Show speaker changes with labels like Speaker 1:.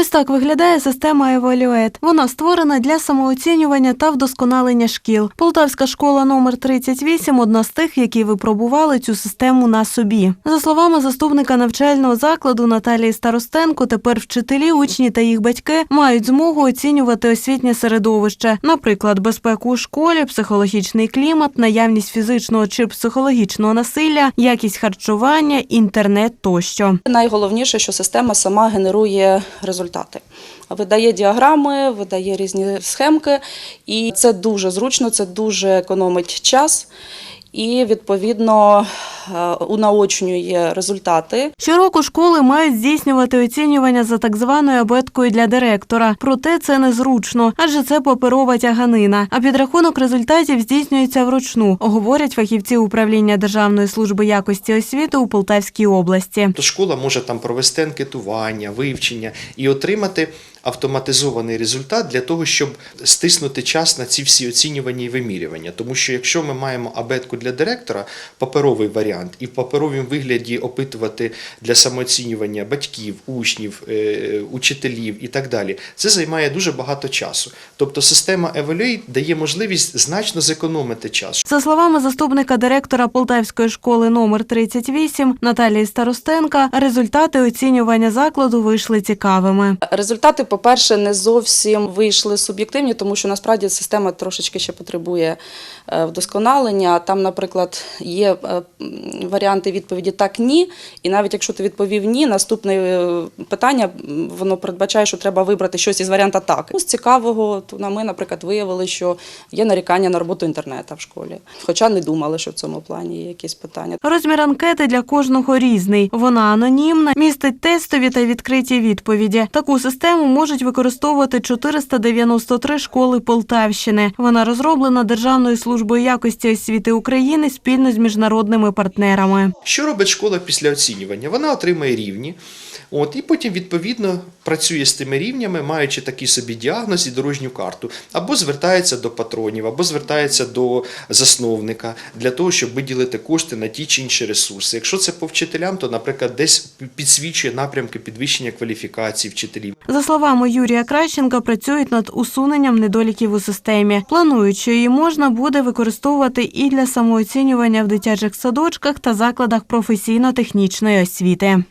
Speaker 1: Ось так виглядає система Евалюет. Вона створена для самооцінювання та вдосконалення шкіл. Полтавська школа номер 38 – одна з тих, які випробували цю систему на собі. За словами заступника навчального закладу Наталії Старостенко, тепер вчителі, учні та їх батьки мають змогу оцінювати освітнє середовище, наприклад, безпеку у школі, психологічний клімат, наявність фізичного чи психологічного насилля, якість харчування, інтернет тощо.
Speaker 2: Найголовніше, що система сама генерує результати. Видає діаграми, видає різні схемки, і це дуже зручно, це дуже економить час і відповідно е, унаочнює результати.
Speaker 1: Щороку школи мають здійснювати оцінювання за так званою абеткою для директора. Проте це незручно, адже це паперова тяганина. А підрахунок результатів здійснюється вручну, говорять фахівці управління Державної служби якості освіти у Полтавській області.
Speaker 3: то школа може там провести анкетування, вивчення і отримати автоматизований результат для того, щоб стиснути час на ці всі оцінювання і вимірювання. Тому що якщо ми маємо абетку для директора, паперовий варіант, і в паперовому вигляді опитувати для самооцінювання батьків, учнів, е, учителів і так далі, це займає дуже багато часу. Тобто система Evaluate дає можливість значно зекономити час.
Speaker 1: За словами заступника директора Полтавської школи номер 38 Наталії Старостенка, результати оцінювання закладу вийшли цікавими.
Speaker 2: Результати, по-перше, не зовсім вийшли суб'єктивні, тому що насправді система трошечки ще потребує е, вдосконалення. Там, наприклад, є е, варіанти відповіді так, ні. І навіть якщо ти відповів ні, наступне е, питання воно передбачає, що треба вибрати щось із варіанта так. З цікавого, то ми, наприклад, виявили, що є нарікання на роботу інтернету в школі. Хоча не думали, що в цьому плані є якісь питання.
Speaker 1: Розмір анкети для кожного різний. Вона анонімна, містить тестові та відкриті відповіді. Таку систему можуть використовувати 493 школи Полтавщини. Вона розроблена Державною службою якості освіти України спільно з міжнародними партнерами.
Speaker 3: Що робить школа після оцінювання? Вона отримує рівні, от, і потім відповідно працює з тими рівнями, маючи такий собі діагноз і дорожню карту, або звертається до патронів, або звертається до засновника для того, щоб виділити кошти на ті чи інші ресурси. Якщо це по вчителям, то, наприклад, десь підсвічує напрямки підвищення кваліфікації вчителів.
Speaker 1: За словами Юрія Кращенка, працюють над усуненням недоліків у системі. Планують, що її можна буде використовувати і для самооцінювання в дитячих садочках та закладах професійно-технічної освіти.